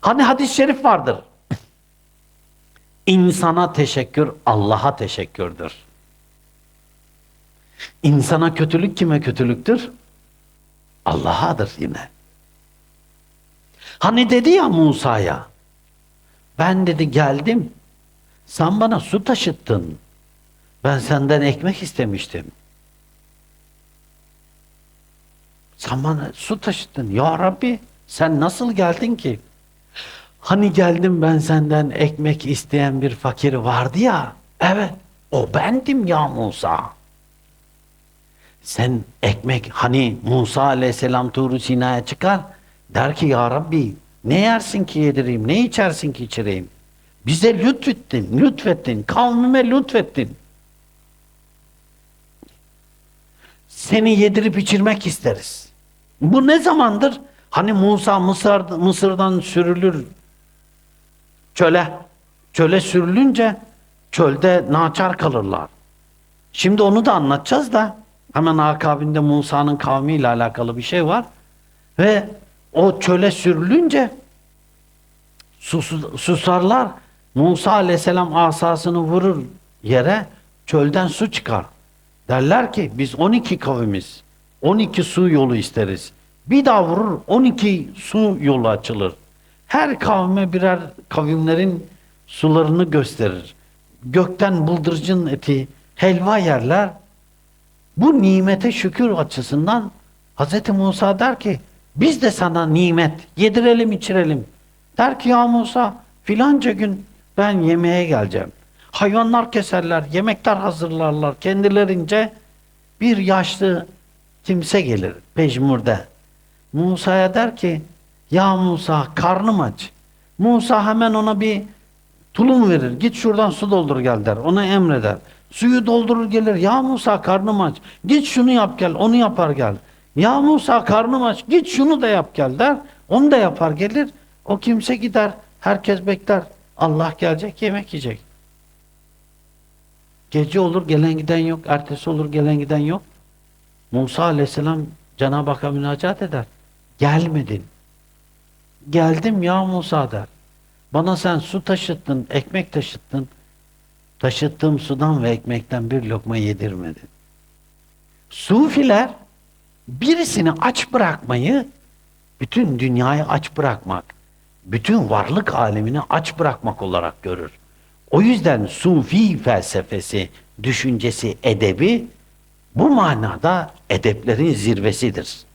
Hani hadis-i şerif vardır. İnsana teşekkür Allah'a teşekkürdür. İnsana kötülük kime kötülüktür? Allah'adır yine. Hani dedi ya Musa'ya, ben dedi geldim, sen bana su taşıttın, ben senden ekmek istemiştim. Sen bana su taşıttın. Ya Rabbi sen nasıl geldin ki? Hani geldim ben senden ekmek isteyen bir fakir vardı ya. Evet o bendim ya Musa. Sen ekmek hani Musa aleyhisselam Tuğru Sina'ya çıkar. Der ki ya Rabbi ne yersin ki yedireyim ne içersin ki içireyim. Bize lütfettin, lütfettin, kavmime lütfettin. Seni yedirip içirmek isteriz. Bu ne zamandır? Hani Musa Mısır, Mısır'dan sürülür çöle. Çöle sürülünce çölde naçar kalırlar. Şimdi onu da anlatacağız da hemen akabinde Musa'nın kavmiyle alakalı bir şey var. Ve o çöle sürülünce sus- susarlar. Musa aleyhisselam asasını vurur yere çölden su çıkar. Derler ki biz 12 kavimiz. 12 su yolu isteriz. Bir daha vurur 12 su yolu açılır. Her kavme birer kavimlerin sularını gösterir. Gökten bıldırcın eti, helva yerler. Bu nimete şükür açısından Hz. Musa der ki biz de sana nimet yedirelim içirelim. Der ki ya Musa filanca gün ben yemeğe geleceğim. Hayvanlar keserler, yemekler hazırlarlar kendilerince. Bir yaşlı kimse gelir pejmurde. Musa'ya der ki ya Musa karnım aç. Musa hemen ona bir tulum verir. Git şuradan su doldur gel der. Ona emreder. Suyu doldurur gelir. Ya Musa karnım aç. Git şunu yap gel. Onu yapar gel. Ya Musa karnım aç. Git şunu da yap gel der. Onu da yapar gelir. O kimse gider. Herkes bekler. Allah gelecek yemek yiyecek. Gece olur gelen giden yok. Ertesi olur gelen giden yok. Musa aleyhisselam Cenab-ı Hakk'a münacat eder. Gelmedin. Geldim ya Musa der. Bana sen su taşıttın, ekmek taşıttın. Taşıttığım sudan ve ekmekten bir lokma yedirmedin. Sufiler birisini aç bırakmayı, bütün dünyayı aç bırakmak, bütün varlık alemini aç bırakmak olarak görür. O yüzden sufi felsefesi, düşüncesi, edebi bu manada edeplerin zirvesidir.